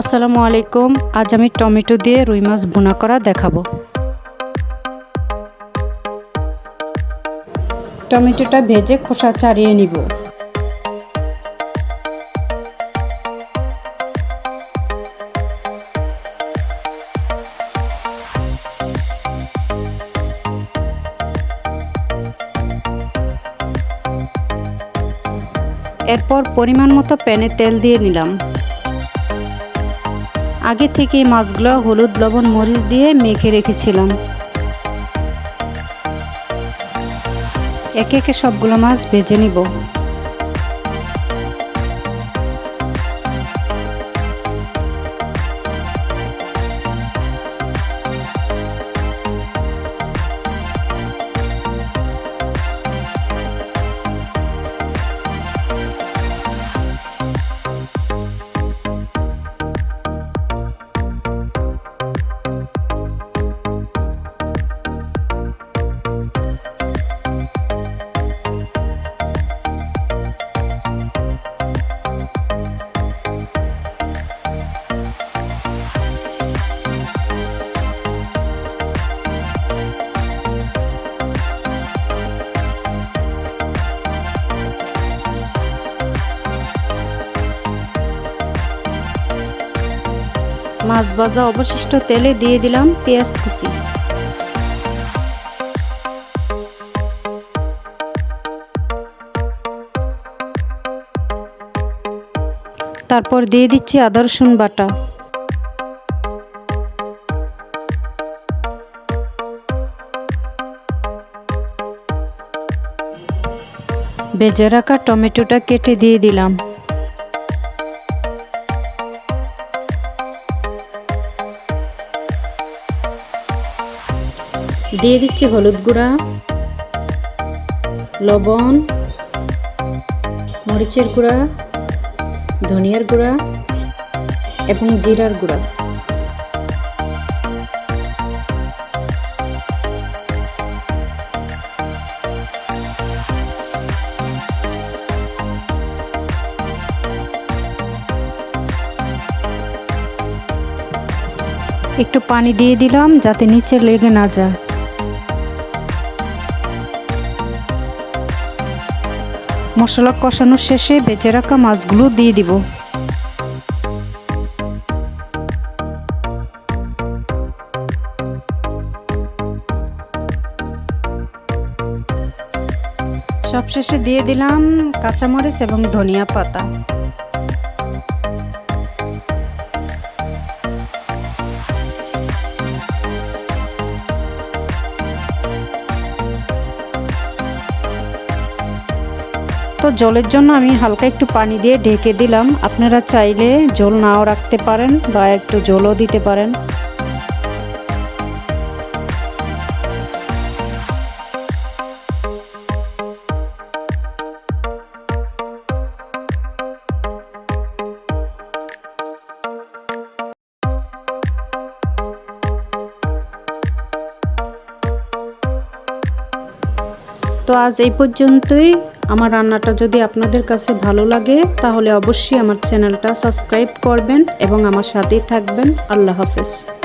আসসালামু আলাইকুম। আজ আমি টমেটো দিয়ে রুই মাছ ভুনা করা দেখাবো। টমেটোটা ভেজে খোসা ছাড়িয়ে নিব। এরপর পরিমাণ মতো প্যানে তেল দিয়ে নিলাম। আগে থেকে মাছগুলো হলুদ লবণ মরিচ দিয়ে মেখে রেখেছিলাম। একে একে সবগুলো মাছ ভেজে নিব। মাছ ভাজা অবশিষ্ট তেলে দিয়ে দিলাম পেঁয়াজ কুচি। তারপর দিয়ে দিচ্ছি আদা, রসুন বাটা। বেজে রাখা টমেটোটা কেটে দিয়ে দিলাম। দিয়ে দিচ্ছি হলুদ গুঁড়া, লবণ, মরিচের গুঁড়া, ধনিয়ার গুঁড়া এবং জিরার গুঁড়া। একটু পানি দিয়ে দিলাম যাতে নিচে লেগে না যায়। মশলা কষানোর শেষে বেঁচে রাখা মাছগুলো দিয়ে দিব। সবশেষে দিয়ে দিলাম কাঁচামরিচ এবং ধনিয়া পাতা। তো জলের জন্য আমি হালকা একটু পানি দিয়ে ঢেকে দিলাম। আপনারা চাইলে জল নাও রাখতে পারেন, বা একটু জলও দিতে পারেন। তো আজ এই পর্যন্তই। আমার রান্নাটা যদি আপনাদের কাছে ভালো লাগে, তাহলে অবশ্যই আমার চ্যানেলটা সাবস্ক্রাইব করবেন এবং আমার সাথেই থাকবেন। আল্লাহ হাফেজ।